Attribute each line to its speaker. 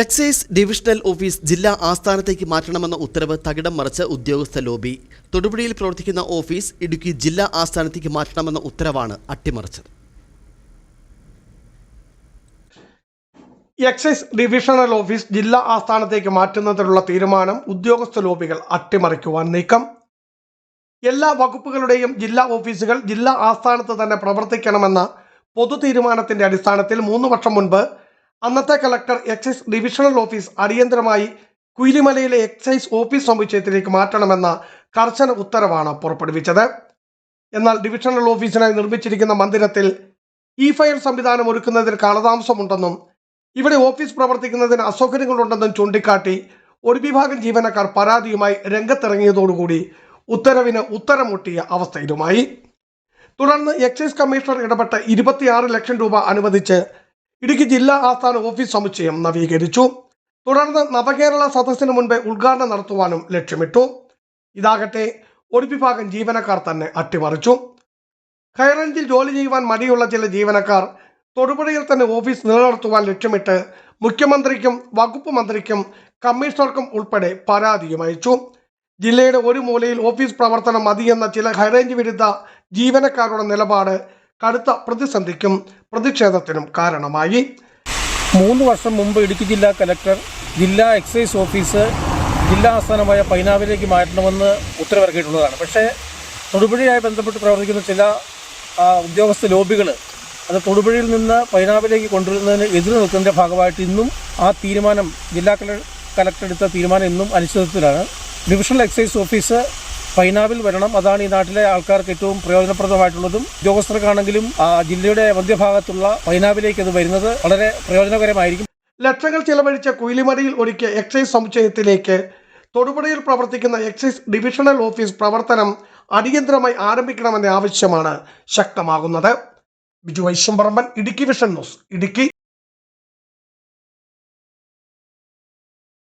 Speaker 1: Excise divisional office ജില്ലാ ആസ്ഥാനത്തേക്ക് മാറ്റണമെന്ന ഉത്തരവ് തകിടം മറിച്ച് ഉദ്യോഗസ്ഥ ലോബി. തൊടുപുഴയിൽ പ്രവർത്തിക്കുന്ന ഓഫീസ് ഇടുക്കി ജില്ലാ ആസ്ഥാനത്തേക്ക് മാറ്റണമെന്ന ഉത്തരവാണ് അട്ടിമറിച്ചത്.
Speaker 2: എക്സൈസ് ഡിവിഷണൽ ഓഫീസ് ജില്ലാ ആസ്ഥാനത്തേക്ക് മാറ്റുന്നതിനുള്ള തീരുമാനം ഉദ്യോഗസ്ഥ ലോബികൾ അട്ടിമറിക്കുവാൻ നീക്കം. എല്ലാ വകുപ്പുകളുടെയും ജില്ലാ ഓഫീസുകൾ ജില്ലാ ആസ്ഥാനത്ത് തന്നെ പ്രവർത്തിക്കണമെന്ന പൊതു തീരുമാനത്തിന്റെ അടിസ്ഥാനത്തിൽ മൂന്ന് വർഷം മുൻപ് അന്നത്തെ കളക്ടർ എക്സൈസ് ഡിവിഷണൽ ഓഫീസ് അടിയന്തരമായി കുയിലിമലയിലെ എക്സൈസ് ഓഫീസ് സമുച്ചയത്തിലേക്ക് മാറ്റണമെന്ന കർശന ഉത്തരവാണ് പുറപ്പെടുവിച്ചത്. എന്നാൽ ഡിവിഷണൽ ഓഫീസിനായി നിർമ്മിച്ചിരിക്കുന്ന മന്ദിരത്തിൽ ഇ ഫയൽ സംവിധാനം ഒരുക്കുന്നതിൽ കാലതാമസമുണ്ടെന്നും ഇവിടെ ഓഫീസ് പ്രവർത്തിക്കുന്നതിന് അസൗകര്യങ്ങളുണ്ടെന്നും ചൂണ്ടിക്കാട്ടി ഒരു വിഭാഗം ജീവനക്കാർ പരാതിയുമായി രംഗത്തിറങ്ങിയതോടുകൂടി ഉത്തരവിന് ഉത്തരമൊട്ടിയ അവസ്ഥയിലുമായി. തുടർന്ന് എക്സൈസ് കമ്മീഷണർ ഇടപെട്ട് ഇരുപത്തിയാറ് ലക്ഷം രൂപ അനുവദിച്ച് ഇടുക്കി ജില്ലാ ആസ്ഥാന ഓഫീസ് സമുച്ചയം നവീകരിച്ചു. തുടർന്ന് നവകേരള സദസ്സിന് മുൻപ് ഉദ്ഘാടനം നടത്തുവാനും ലക്ഷ്യമിട്ടു. ഇതാകട്ടെ ഒരു വിഭാഗം ജീവനക്കാർ തന്നെ അട്ടിമറിച്ചു. ഹൈറേഞ്ചിൽ ജോലി ചെയ്യുവാൻ മടിയുള്ള ചില ജീവനക്കാർ തൊടുപുഴയിൽ തന്നെ ഓഫീസ് നിലനിർത്തുവാൻ ലക്ഷ്യമിട്ട് മുഖ്യമന്ത്രിക്കും വകുപ്പ് മന്ത്രിക്കും കമ്മീഷണർക്കും ഉൾപ്പെടെ പരാതിയും അയച്ചു. ജില്ലയുടെ ഒരു മൂലയിൽ ഓഫീസ് പ്രവർത്തനം മതിയെന്ന ചില ഹൈറേഞ്ച് വിരുദ്ധ ജീവനക്കാരുടെ നിലപാട് കടുത്ത പ്രതിസന്ധിക്കും പ്രതിഷേധത്തിനും കാരണമായി.
Speaker 3: മൂന്ന് വർഷം മുമ്പ് ഇടുക്കി ജില്ലാ കലക്ടർ ജില്ലാ എക്സൈസ് ഓഫീസ് ജില്ലാ ആസ്ഥാനമായ പൈനാവിലേക്ക് മാറ്റണമെന്ന് ഉത്തരവിറക്കിയിട്ടുള്ളതാണ്. പക്ഷേ തൊടുപുഴയുമായി ബന്ധപ്പെട്ട് പ്രവർത്തിക്കുന്ന ചില ഉദ്യോഗസ്ഥ ലോബികൾ അത് തൊടുപുഴയിൽ നിന്ന് പൈനാവിലേക്ക് കൊണ്ടുവരുന്നതിന് എതിര് നിൽക്കുന്നതിന്റെ ഭാഗമായിട്ട് ഇന്നും ആ തീരുമാനം ജില്ലാ കല കലക്ടർ എടുത്ത തീരുമാനം ഇന്നും അനിശ്ചിതത്വത്തിലാണ് ഡിവിഷണൽ എക്സൈസ് ഓഫീസ് പൈനാവിൽ വരണം. അതാണ് ഈ നാട്ടിലെ ആൾക്കാർക്ക് ഏറ്റവും പ്രയോജനപ്രദമായിട്ടുള്ളതും ഉദ്യോഗസ്ഥർക്കാണെങ്കിലും ജില്ലയുടെ മധ്യഭാഗത്തുള്ള പൈനാവിലേക്ക് അത് വരുന്നത് വളരെ പ്രയോജനകരമായിരിക്കും.
Speaker 2: ലക്ഷങ്ങൾ ചെലവഴിച്ച കുയിലിമടിയിൽ ഒരുക്കിയ എക്സൈസ് സമുച്ചയത്തിലേക്ക് തൊടുപുഴയിൽ പ്രവർത്തിക്കുന്ന എക്സൈസ് ഡിവിഷണൽ ഓഫീസ് പ്രവർത്തനം അടിയന്തരമായി ആരംഭിക്കണമെന്ന ആവശ്യമാണ് ശക്തമാകുന്നത്. Biju Vaishvamparamban Idukki vision news Idukki.